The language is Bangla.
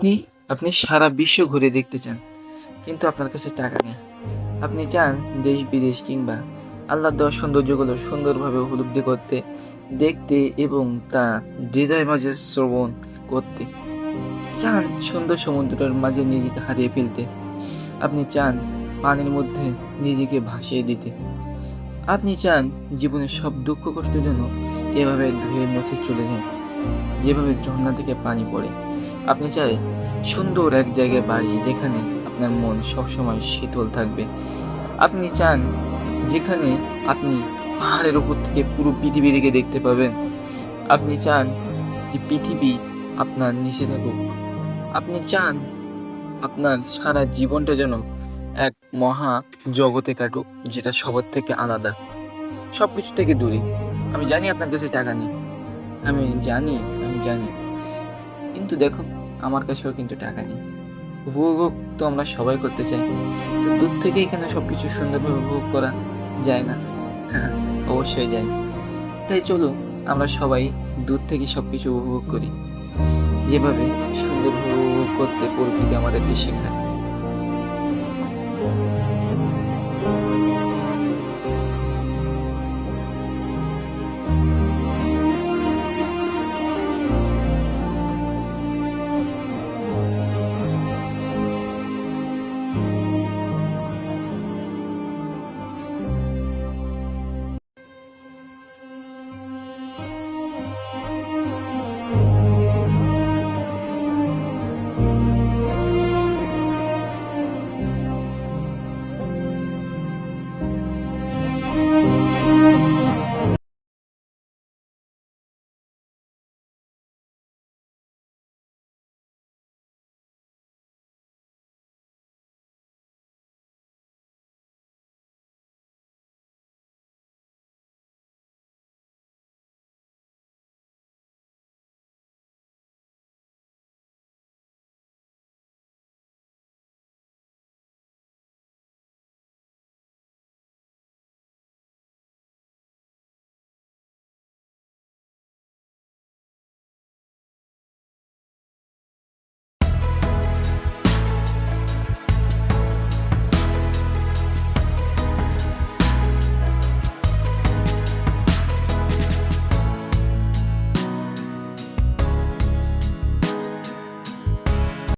আপনি আপনি সারা বিশ্ব ঘুরে দেখতে চান, কিন্তু আপনার কাছে টাকা নেই। আপনি চান দেশ, বিদেশ কিংবা আল্লাহ দেওয়া সৌন্দর্যগুলো সুন্দরভাবে উপলব্ধি করতে, দেখতে এবং তা হৃদয় মাঝে শ্রবণ করতে। চান সুন্দর সমুদ্রের মাঝে নিজেকে হারিয়ে ফেলতে। আপনি চান পানির মধ্যে নিজেকে ভাসিয়ে দিতে। আপনি চান জীবনের সব দুঃখ কষ্টের জন্য এভাবে ধুয়ে মুছে চলে যায় যেভাবে ঝর্ণা থেকে পানি পড়ে। আপনি চাই সুন্দর এক জায়গায় বাড়ি যেখানে আপনার মন সবসময় শীতল থাকবে। আপনি চান যেখানে আপনি পাহাড়ের উপর থেকে পুরো পৃথিবী পৃথিবীকে দেখতে পাবেন। আপনি চান যে পৃথিবী আপনার নিচে থাকুক। আপনি চান আপনার সারা জীবনটা যেন এক মহা জগতে কাটুক, যেটা সবার থেকে আলাদা। সব কিছু থেকে দূরে। আমি জানি আপনার কাছে টাকা নেই। আমি জানি আমি জানি। কিন্তু দেখো, আমার কাছেও কিন্তু টাকা নেই। উপভোগ তো আমরা সবাই করতে চাই। তো দূর থেকেই কেন সব কিছু সুন্দরভাবে উপভোগ করা যায় না। হ্যাঁ অবশ্যই যায়। তাই চলো, আমরা সবাই দূর থেকে সব কিছু উপভোগ করি। যেভাবে সুন্দরভাবে উপভোগ করতে প্রকৃতি আমাদেরকে শেখায়।